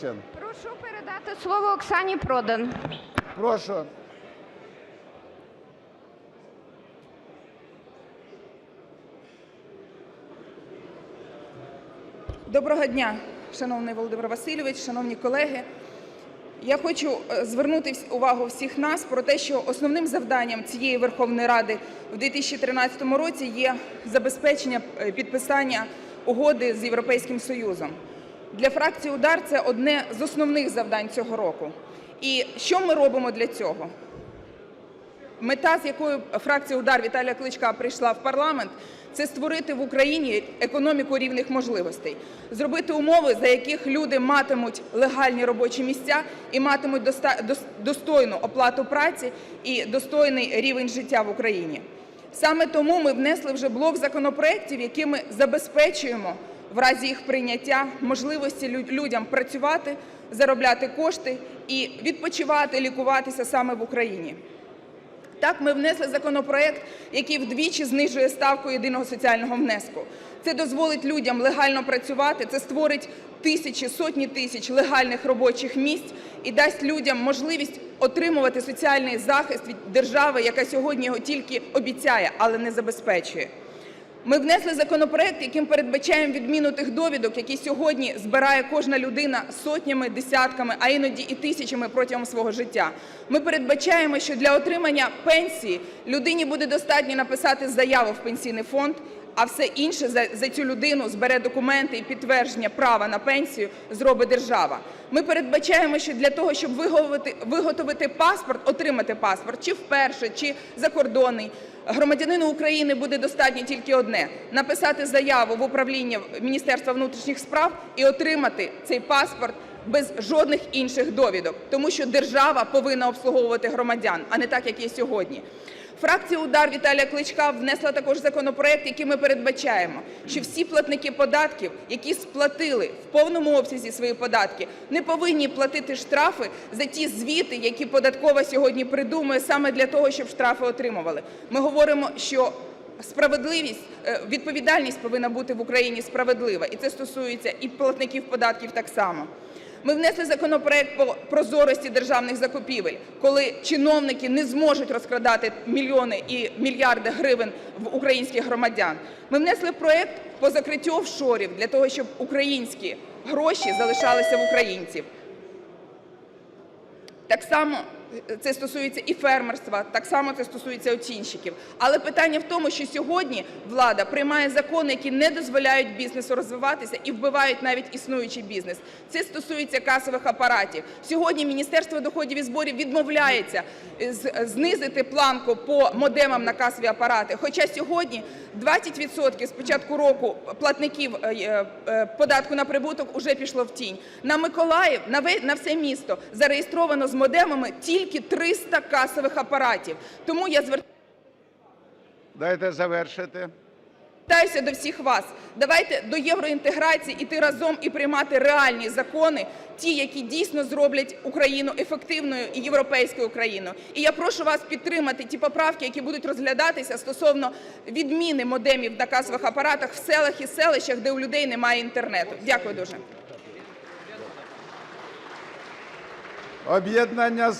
Прошу передати слово Оксані Продан. Прошу. Доброго дня, шановний Володимир Васильович, шановні колеги. Я хочу е, звернути увагу всіх нас про те, що основним завданням цієї Верховної Ради в 2013 році є забезпечення е, підписання угоди з Європейським Союзом. Для фракції Удар це одне з основних завдань цього року. І що ми робимо для цього? Мета, з якою фракція Удар Віталія Кличка прийшла в парламент, це створити в Україні економіку рівних можливостей, зробити умови, за яких люди матимуть легальні робочі місця і матимуть достойну оплату праці і достойний рівень життя в Україні. Саме тому ми внесли вже блок законопроєктів, якими забезпечуємо в разі їх прийняття можливості людям працювати, заробляти кошти і відпочивати, лікуватися саме в Україні. Так, ми внесли законопроект, який вдвічі знижує ставку єдиного соціального внеску. Це дозволить людям легально працювати, це створить тисячі, сотні тисяч легальних робочих місць і дасть людям можливість отримувати соціальний захист від держави, яка сьогодні його тільки обіцяє, але не забезпечує. Ми внесли законопроект, яким передбачаємо відміну тих довідок, які сьогодні збирає кожна людина сотнями, десятками, а іноді і тисячами протягом свого життя. Ми передбачаємо, що для отримання пенсії людині буде достатньо написати заяву в пенсійний фонд, а все інше за, цю людину збере документи і підтвердження права на пенсію зробить держава. Ми передбачаємо, що для того, щоб виготовити паспорт, отримати паспорт, чи вперше, чи закордонний, громадянину України буде достатньо тільки одне – написати заяву в управління Міністерства внутрішніх справ і отримати цей паспорт без жодних інших довідок, тому що держава повинна обслуговувати громадян, а не так, як є сьогодні. Фракція «Удар» Віталія Кличка внесла також законопроект, який ми передбачаємо, що всі платники податків, які сплатили в повному обсязі свої податки, не повинні платити штрафи за ті звіти, які податкова сьогодні придумує саме для того, щоб штрафи отримували. Ми говоримо, що справедливість, е, відповідальність повинна бути в Україні справедлива, і це стосується і платників податків так само. Ми внесли законопроект по прозорості державних закупівель, коли чиновники не зможуть розкрадати мільйони і мільярди гривень в українських громадян. Ми внесли проект по закриттю офшорів для того, щоб українські гроші залишалися в українців. Так само це стосується і фермерства, так само це стосується оцінщиків. Але питання в тому, що сьогодні влада приймає закони, які не дозволяють бізнесу розвиватися і вбивають навіть існуючий бізнес. Це стосується касових апаратів. Сьогодні Міністерство доходів і зборів відмовляється е, знизити планку по модемам на касові апарати. Хоча сьогодні 20% з початку року платників е, е, е, податку на прибуток уже пішло в тінь. На Миколаїв, на все місто зареєстровано з модемами тільки 300 касових апаратів. Тому я Дайте завершити. звертаюся до всіх вас. Давайте до євроінтеграції іти разом і приймати реальні закони, ті, які дійсно зроблять Україну ефективною і європейською країною. І я прошу вас підтримати ті поправки, які будуть розглядатися стосовно відміни модемів на касових апаратах в селах і селищах, де у людей немає інтернету. Дякую дуже. Об'єднання